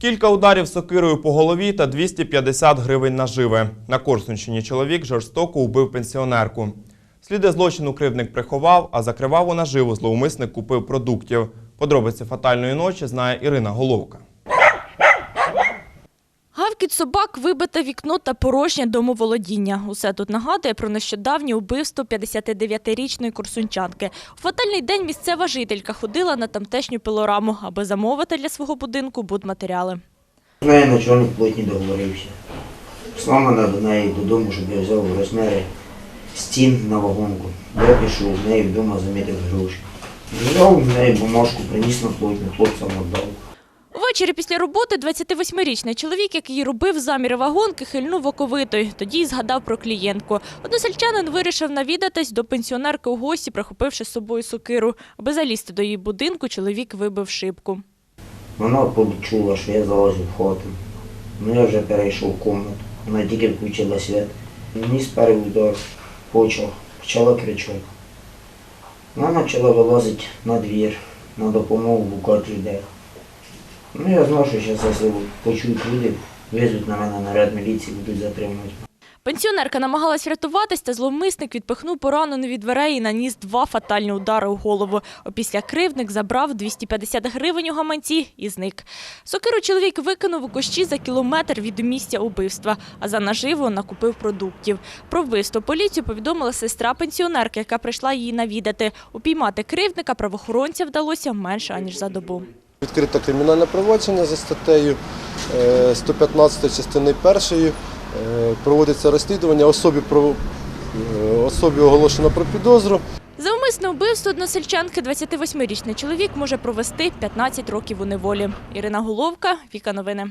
Кілька ударів сокирою по голові та 250 гривень наживи. На Корсунщині чоловік жорстоко убив пенсіонерку. Сліди злочину кривдник приховав, а за криваву наживу зловмисник купив продуктів. Подробиці фатальної ночі знає Ірина Головка. Гавкіт собак, вибите вікно та порожнє домоволодіння. Усе тут нагадує про нещодавнє убивство 59-річної курсунчанки. У фатальний день місцева жителька ходила на тамтешню пилораму, аби замовити для свого будинку будматеріали. Нею начальник плотні договорився. Послав мене до неї додому, щоб я взяв розміри стін на вагонку. Я пішов, в неї вдома замітив гроші. Взяв в неї бумажку, приніс на плотню, хлопцям віддав. Увечері після роботи 28-річний чоловік, який робив заміри вагонки, хильнув оковитою. Тоді й згадав про клієнтку. Односельчанин вирішив навідатись до пенсіонерки у гості, прихопивши з собою сокиру. Аби залізти до її будинку, чоловік вибив шибку. Вона почула, що я залазив хату. Ну я вже перейшов в кімнату. Вона тільки включила світ. Мені спереду удар почав, почала кричати. Вона почала вилазити на двір, на допомогу гукати людей. Ну я знав, що зараз, якщо почують люди, везуть на мене наряд міліції, будуть затримувати. Пенсіонерка намагалась врятуватись, та зловмисник відпихнув поранену від дверей і наніс два фатальні удари у голову. Опісля кривдник забрав 250 гривень у гаманці і зник. Сокиру чоловік викинув у кущі за кілометр від місця убивства, а за наживу накупив продуктів. Про вбивство поліцію повідомила сестра пенсіонерки, яка прийшла її навідати. Упіймати кривдника правоохоронцям вдалося менше аніж за добу. Відкрито кримінальне провадження за статтею е, 115 частини 1. Проводиться розслідування, особі, про- е, особі оголошено про підозру. За умисне вбивство односельчанки 28-річний чоловік може провести 15 років у неволі. Ірина Головка, Віка Новини.